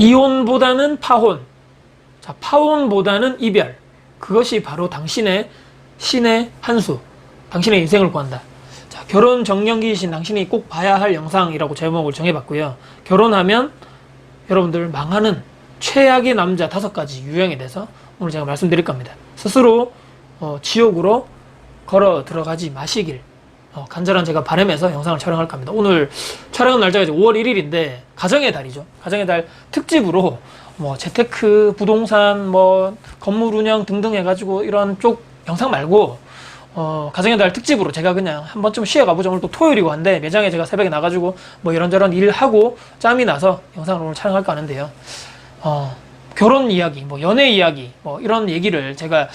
이혼보다는 파혼. 자, 파혼보다는 이별. 그것이 바로 당신의 신의 한수. 당신의 인생을 구한다. 자, 결혼 정년기이신 당신이 꼭 봐야 할 영상이라고 제목을 정해봤고요. 결혼하면 여러분들 망하는 최악의 남자 다섯 가지 유형에 대해서 오늘 제가 말씀드릴 겁니다. 스스로 어, 지옥으로 걸어 들어가지 마시길 어, 간절한 제가 바람에서 영상을 촬영할 겁니다. 오늘 촬영한 날짜가 이제 5월 1일인데 가정의 달이죠. 가정의 달 특집으로 뭐 재테크, 부동산, 뭐 건물 운영 등등 해가지고 이런 쪽 영상 말고 어, 가정의 달 특집으로 제가 그냥 한 번쯤 쉬어가보죠. 오늘 또 토요일이고 한데 매장에 제가 새벽에 나가지고 뭐 이런저런 일하고 짬이 나서 영상을 오늘 촬영할까 하는데요. 어, 결혼 이야기, 뭐 연애 이야기, 뭐 이런 얘기를 제가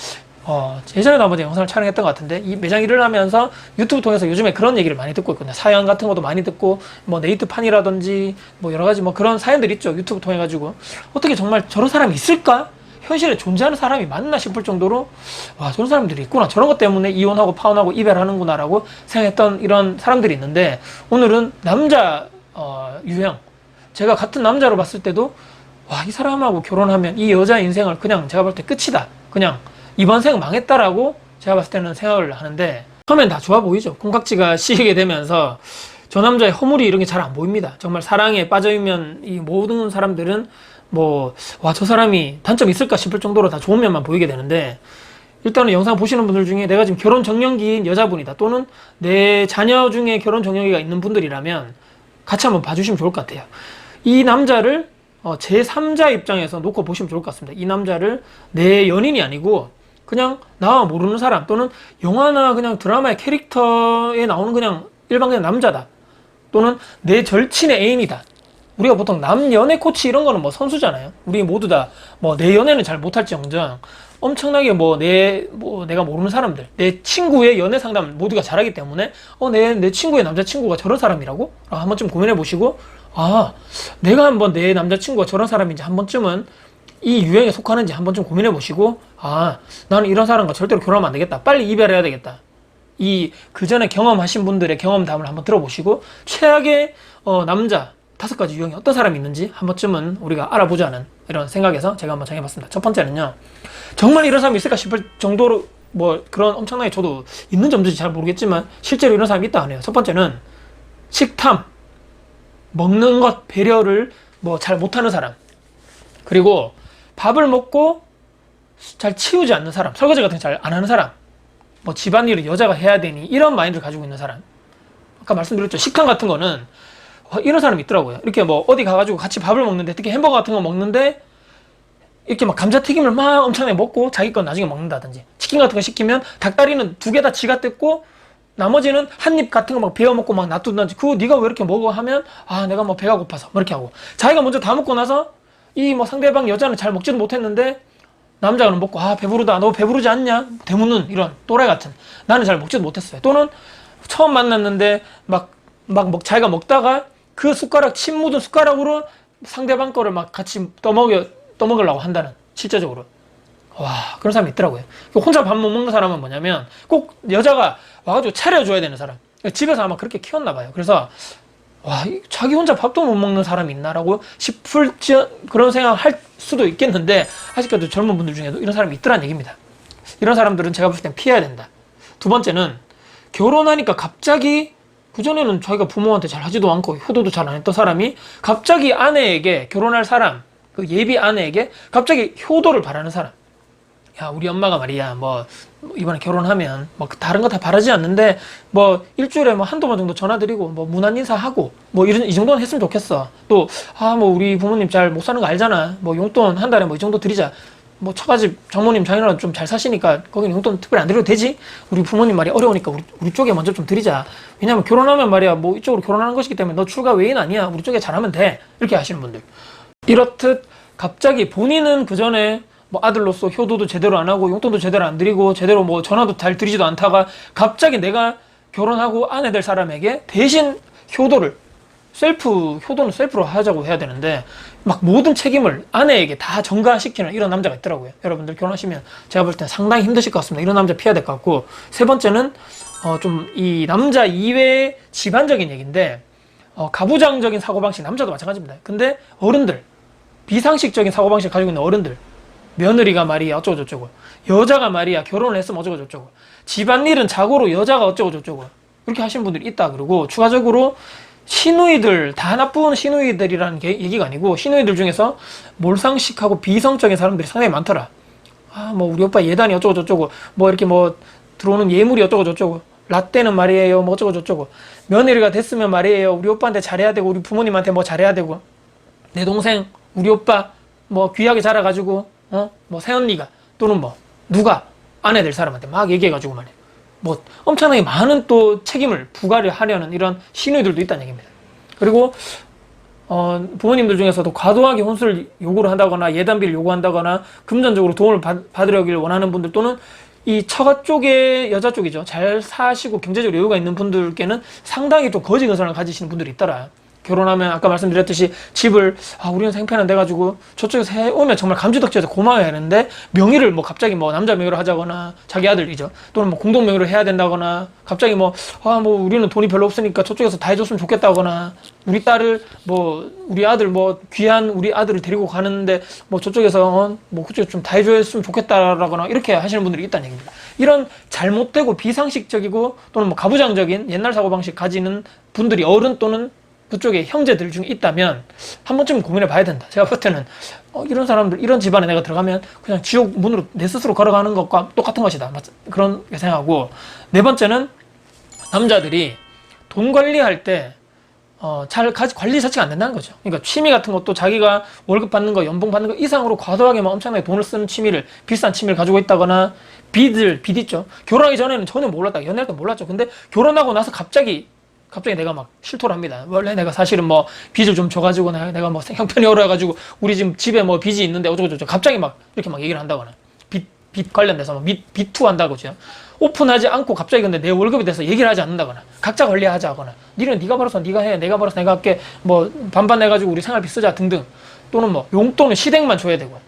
어, 예전에도 한번 영상을 촬영했던 것 같은데 이 매장 일을 하면서 유튜브 통해서 요즘에 그런 얘기를 많이 듣고 있거든요. 사연 같은 것도 많이 듣고 뭐 네이트판이라든지 뭐 여러 가지 뭐 그런 사연들 있죠. 유튜브 통해 가지고 어떻게 정말 저런 사람이 있을까? 현실에 존재하는 사람이 맞나 싶을 정도로 와 저런 사람들이 있구나 저런 것 때문에 이혼하고 파혼하고 이별하는구나라고 생각했던 이런 사람들이 있는데 오늘은 남자 어, 유형 제가 같은 남자로 봤을 때도 와 이 사람하고 결혼하면 이 여자 인생을 그냥 제가 볼 때 끝이다 그냥 이번 생 망했다라고 제가 봤을 때는 생각을 하는데 처음엔 다 좋아 보이죠. 콩깍지가 씌이게 되면서 저 남자의 허물이 이런 게 잘 안 보입니다. 정말 사랑에 빠져있면 이 모든 사람들은 뭐 와 저 사람이 단점 있을까 싶을 정도로 다 좋은 면만 보이게 되는데 일단은 영상 보시는 분들 중에 내가 지금 결혼 정년기인 여자분이다 또는 내 자녀 중에 결혼 정년기가 있는 분들이라면 같이 한번 봐주시면 좋을 것 같아요. 이 남자를 어, 제3자 입장에서 놓고 보시면 좋을 것 같습니다. 이 남자를 내 연인이 아니고 그냥 나와 모르는 사람 또는 영화나 그냥 드라마의 캐릭터에 나오는 그냥 일반 그냥 남자다. 또는 내 절친의 애인이다. 우리가 보통 남 연애 코치 이런 거는 뭐 선수잖아요. 우리 모두 다 뭐 내 연애는 잘 못할지언정. 엄청나게 뭐 내 뭐 내가 모르는 사람들 내 친구의 연애 상담 모두가 잘하기 때문에 어내내 친구의 남자 친구가 저런 사람이라고? 아, 한 번쯤 고민해 보시고 아 내가 한번 내 남자 친구가 저런 사람인지 한 번쯤은 이 유형에 속하는지 한 번쯤 고민해 보시고 아 나는 이런 사람과 절대로 결혼하면 안 되겠다 빨리 이별해야 되겠다 이 그 전에 경험하신 분들의 경험담을 한번 들어보시고 최악의 어, 남자 다섯 가지 유형이 어떤 사람이 있는지 한 번쯤은 우리가 알아보자는 이런 생각에서 제가 한번 정해봤습니다. 첫 번째는요, 정말 이런 사람이 있을까 싶을 정도로 뭐 그런 엄청나게 저도 있는 점인지 잘 모르겠지만 실제로 이런 사람이 있다 하네요. 첫 번째는 식탐, 먹는 것 배려를 뭐 잘 못하는 사람, 그리고 밥을 먹고 잘 치우지 않는 사람, 설거지 같은 거 잘 안 하는 사람, 뭐 집안일을 여자가 해야 되니 이런 마인드를 가지고 있는 사람. 아까 말씀드렸죠. 식탐 같은 거는 어, 이런 사람이 있더라고요. 이렇게 뭐 어디 가가지고 같이 밥을 먹는데 특히 햄버거 같은 거 먹는데 이렇게 막 감자튀김을 막 엄청나게 먹고 자기 건 나중에 먹는다든지 치킨 같은 거 시키면 닭다리는 두 개 다 지가 뜯고 나머지는 한 입 같은 거 막 베어 먹고 막 놔두든지 그거 네가 왜 이렇게 먹어 하면 아 내가 뭐 배가 고파서 뭐 이렇게 하고 자기가 먼저 다 먹고 나서 이 뭐 상대방 여자는 잘 먹지도 못했는데 남자는 먹고 아 배부르다 너 배부르지 않냐? 대묻는 이런 또래 같은. 나는 잘 먹지도 못했어요. 또는 처음 만났는데 막 막 먹, 자기가 먹다가 그 숟가락 침 묻은 숟가락으로 상대방 거를 막 같이 떠먹여 떠먹으려고 한다는 실제적으로. 와 그런 사람이 있더라고요. 혼자 밥 못 먹는 사람은 뭐냐면 꼭 여자가 와가지고 차려줘야 되는 사람. 집에서 아마 그렇게 키웠나 봐요. 그래서 와 이- 자기 혼자 밥도 못 먹는 사람이 있나라고 싶을 지 그런 생각 할 수도 있겠는데 아직까지 젊은 분들 중에도 이런 사람이 있더란 얘기입니다 이런 사람들은 제가 봤을 땐 피해야 된다 두 번째는 결혼하니까 갑자기 그전에는 자기가 부모한테 잘 하지도 않고 효도도 잘 안 했던 사람이 갑자기 아내에게 결혼할 사람, 그 예비 아내에게 갑자기 효도를 바라는 사람. 야, 우리 엄마가 말이야, 뭐, 이번에 결혼하면, 뭐, 다른 거 다 바라지 않는데, 뭐, 일주일에 뭐 한두 번 정도 전화드리고, 뭐, 문안 인사하고, 뭐, 이런, 이 정도는 했으면 좋겠어. 또, 아, 뭐, 우리 부모님 잘 못 사는 거 알잖아. 뭐, 용돈 한 달에 뭐, 이 정도 드리자. 뭐, 처가집 장모님, 장인어른 좀잘 사시니까, 거기는 용돈 특별히 안 드려도 되지? 우리 부모님 말이 어려우니까, 우리, 우리 쪽에 먼저 좀 드리자. 왜냐면 결혼하면 말이야, 뭐, 이쪽으로 결혼하는 것이기 때문에 너 출가 외인 아니야. 우리 쪽에 잘하면 돼. 이렇게 하시는 분들. 이렇듯 갑자기 본인은 그 전에 뭐 아들로서 효도도 제대로 안 하고 용돈도 제대로 안 드리고 제대로 뭐 전화도 잘 드리지도 않다가 갑자기 내가 결혼하고 아내 될 사람에게 대신 효도를 셀프 효도는 셀프로 하자고 해야 되는데 막 모든 책임을 아내에게 다 전가시키는 이런 남자가 있더라고요. 여러분들 결혼하시면 제가 볼 때 상당히 힘드실 것 같습니다. 이런 남자 피해야 될 것 같고 세 번째는 어 좀 이 남자 이외의 집안적인 얘기인데 어 가부장적인 사고방식 남자도 마찬가지입니다. 근데 어른들 비상식적인 사고방식 가지고 있는 어른들 며느리가 말이야 어쩌고 저쩌고. 여자가 말이야 결혼을 했으면 어쩌고 저쩌고. 집안일은 자고로 여자가 어쩌고 저쩌고. 이렇게 하시는 분들이 있다 그러고 추가적으로 시누이들 다 나쁜 시누이들이라는 게 얘기가 아니고 시누이들 중에서 몰상식하고 비성적인 사람들이 상당히 많더라. 아 뭐 우리 오빠 예단이 어쩌고 저쩌고 뭐 이렇게 뭐 들어오는 예물이 어쩌고 저쩌고 라떼는 말이에요 뭐 어쩌고 저쩌고. 며느리가 됐으면 말이에요 우리 오빠한테 잘해야 되고 우리 부모님한테 뭐 잘해야 되고. 내 동생 우리 오빠 뭐 귀하게 자라가지고 어 뭐 새언니가 또는 뭐 누가 아내 될 사람한테 막 얘기해가지고 말이야 뭐 엄청나게 많은 또 책임을 부과를 하려는 이런 시누이들도 있다는 얘기입니다 그리고 어, 부모님들 중에서도 과도하게 혼수를 요구를 한다거나 예단비를 요구한다거나 금전적으로 도움을 받, 받으려길 원하는 분들 또는 이 처가 쪽의 여자 쪽이죠. 잘 사시고 경제적으로 여유가 있는 분들께는 상당히 좀 거지 근성을 가지시는 분들이 있더라. 결혼하면 아까 말씀드렸듯이 집을 아 우리는 생편은 돼가지고 저쪽에서 해오면 정말 감지덕지해서 고마워야 하는데 명의를 뭐 갑자기 뭐 남자 명의로 하자거나 자기 아들이죠 또는 뭐 공동 명의로 해야 된다거나 갑자기 뭐아 뭐 우리는 돈이 별로 없으니까 저쪽에서 다 해줬으면 좋겠다거나 우리 딸을 뭐 우리 아들 뭐 귀한 우리 아들을 데리고 가는데 뭐 저쪽에서 어, 뭐 그쪽에 좀다 해줬으면 좋겠다라거나 이렇게 하시는 분들이 있다는 얘기입니다. 이런 잘못되고 비상식적이고 또는 뭐 가부장적인 옛날 사고방식 가지는 분들이 어른 또는 그쪽에 형제들 중에 있다면 한 번쯤 고민해 봐야 된다. 제가 볼 때는 어, 이런 사람들 이런 집안에 내가 들어가면 그냥 지옥 문으로 내 스스로 걸어가는 것과 똑같은 것이다. 맞- 그런 게 생각하고 네 번째는 남자들이 돈 관리할 때 어, 잘 가- 관리 자체가 안 된다는 거죠. 그러니까 취미 같은 것도 자기가 월급 받는 거, 연봉 받는 거 이상으로 과도하게 막 엄청나게 돈을 쓰는 취미를, 비싼 취미를 가지고 있다거나, 빚을, 빚 있죠. 결혼하기 전에는 전혀 몰랐다. 연애할 때 몰랐죠. 근데 결혼하고 나서 갑자기, 갑자기 내가 막 실토를 합니다. 원래 내가 사실은 뭐 빚을 좀 줘가지고 내가, 뭐 형편이 어려워가지고 우리 지금 집에 뭐 빚이 있는데 어쩌고저쩌고 갑자기 막 이렇게 막 얘기를 한다거나. 빚, 빚 관련돼서 막 빚, 빚투 한다고죠. 오픈하지 않고 갑자기 근데 내 월급에 대해서 얘기를 하지 않는다거나. 각자 관리하자 하거나. 니는 네가 벌어서 네가 해. 내가 벌어서 내가 할게. 뭐 반반 내가지고 우리 생활비 쓰자 등등. 또는 뭐 용돈은 시댁만 줘야 되고.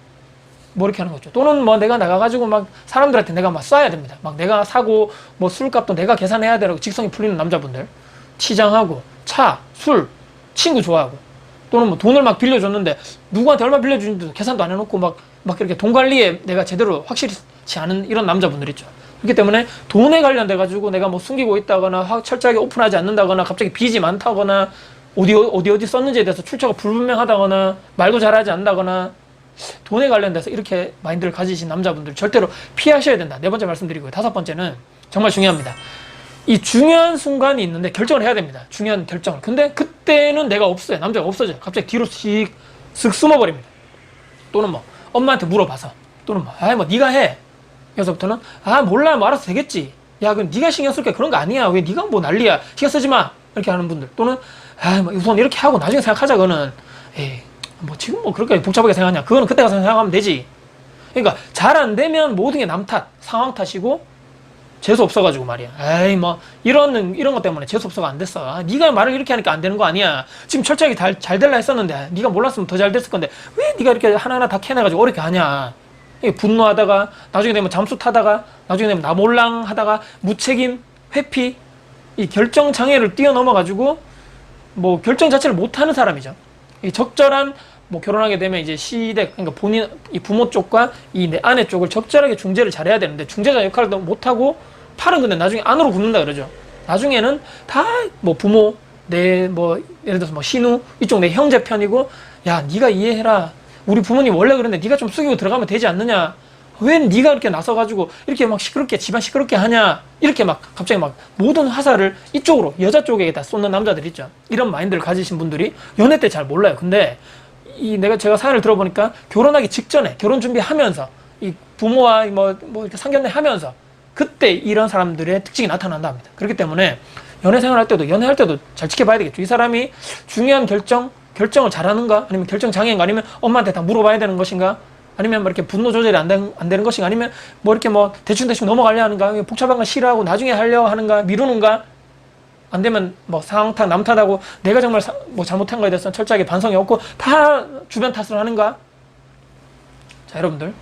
뭐 이렇게 하는 거죠. 또는 뭐 내가 나가가지고 막 사람들한테 내가 막 쏴야 됩니다. 막 내가 사고 뭐 술값도 내가 계산해야 되라고 직성이 풀리는 남자분들 치장하고 차, 술, 친구 좋아하고 또는 뭐 돈을 막 빌려줬는데 누구한테 얼마 빌려주는데도 계산도 안 해놓고 막, 막 이렇게 돈 관리에 내가 제대로 확실치 않은 이런 남자분들 있죠. 그렇기 때문에 돈에 관련돼 가지고 내가 뭐 숨기고 있다거나 확 철저하게 오픈하지 않는다거나 갑자기 빚이 많다거나 어디 어디 어디 썼는지에 대해서 출처가 불분명하다거나 말도 잘하지 않는다거나 돈에 관련돼서 이렇게 마인드를 가지신 남자분들 절대로 피하셔야 된다. 네 번째 말씀드리고요. 다섯 번째는 정말 중요합니다. 이 중요한 순간이 있는데 결정을 해야 됩니다. 중요한 결정을. 근데 그때는 내가 없어요. 남자가 없어져요. 갑자기 뒤로 씩, 쓱 숨어버립니다. 또는 뭐 엄마한테 물어봐서 또는 뭐 아이 뭐 네가 해. 그래서부터는 아 몰라 뭐 알아서 되겠지. 야 그럼 네가 신경 쓸게 그런 거 아니야. 왜 네가 뭐 난리야. 신경 쓰지 마. 이렇게 하는 분들 또는 아뭐 우선 이렇게 하고 나중에 생각하자 그거는 에이 뭐 지금 뭐 그렇게 복잡하게 생각하냐. 그거는 그때 가서 생각하면 되지. 그러니까 잘 안 되면 모든 게 남 탓, 상황 탓이고 재수 없어가지고 말이야. 에이 뭐 이런 이런 것 때문에 재수 없어가 안 됐어. 아, 네가 말을 이렇게 하니까 안 되는 거 아니야. 지금 철저하게 잘, 잘 될라 했었는데 네가 몰랐으면 더 잘 됐을 건데 왜 네가 이렇게 하나하나 다 캐내가지고 어렵게 하냐. 분노하다가 나중에 되면 잠수 타다가 나중에 되면 나몰랑 하다가 무책임 회피 이 결정 장애를 뛰어넘어가지고 뭐 결정 자체를 못하는 사람이죠. 이 적절한 뭐 결혼하게 되면 이제 시댁 그러니까 본인 이 부모 쪽과 이 내 아내 쪽을 적절하게 중재를 잘해야 되는데 중재자 역할을 너무 못하고 팔은 근데 나중에 안으로 굽는다 그러죠. 나중에는 다 뭐 부모 내 뭐 예를 들어서 뭐 신우 이쪽 내 형제 편이고 야 네가 이해해라. 우리 부모님 원래 그런데 네가 좀 숙이고 들어가면 되지 않느냐. 왜 네가 이렇게 나서가지고 이렇게 막 시끄럽게 집안 시끄럽게 하냐. 이렇게 막 갑자기 막 모든 화살을 이쪽으로 여자 쪽에다 쏟는 남자들 있죠. 이런 마인드를 가지신 분들이 연애 때 잘 몰라요. 근데 이 내가 제가 사연을 들어보니까 결혼하기 직전에 결혼 준비하면서 이 부모와 뭐, 뭐 이렇게 상견례 하면서 그때 이런 사람들의 특징이 나타난다 합니다. 그렇기 때문에 연애 생활할 때도 연애할 때도 잘 지켜봐야 되겠죠. 이 사람이 중요한 결정 결정을 잘하는가? 아니면 결정 장애인가? 아니면 엄마한테 다 물어봐야 되는 것인가? 아니면 뭐 이렇게 분노 조절이 안, 된, 안 되는 것인가? 아니면 뭐 이렇게 뭐 대충 대충 넘어가려 하는가? 복잡한 거 싫어하고 나중에 하려 하는가? 미루는가 안 되면 뭐 상황 탓, 남 탓하고 내가 정말 사- 뭐 잘못한 거에 대해서 철저하게 반성이 없고 다 주변 탓을 하는가? 자, 여러분들.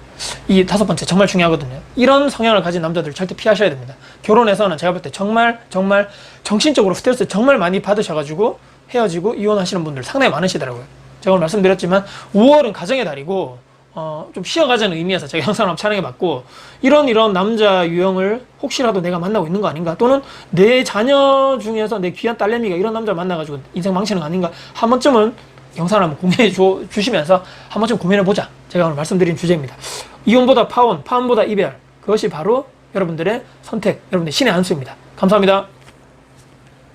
이 다섯 번째 정말 중요하거든요. 이런 성향을 가진 남자들 절대 피하셔야 됩니다. 결혼해서는 제가 볼 때 정말 정말 정신적으로 스트레스 정말 많이 받으셔가지고 헤어지고 이혼하시는 분들 상당히 많으시더라고요. 제가 오늘 말씀드렸지만 5월은 가정의 달이고 어, 좀 쉬어가자는 의미에서 제가 영상을 한번 촬영해봤고 이런 이런 남자 유형을 혹시라도 내가 만나고 있는 거 아닌가? 또는 내 자녀 중에서 내 귀한 딸내미가 이런 남자를 만나가지고 인생 망치는 거 아닌가? 한 번쯤은 영상을 한번 공유해 주, 주시면서 한 번쯤 고민해보자. 제가 오늘 말씀드린 주제입니다. 이혼보다 파혼 파혼보다 이별. 그것이 바로 여러분들의 선택 여러분들의 신의 안수입니다. 감사합니다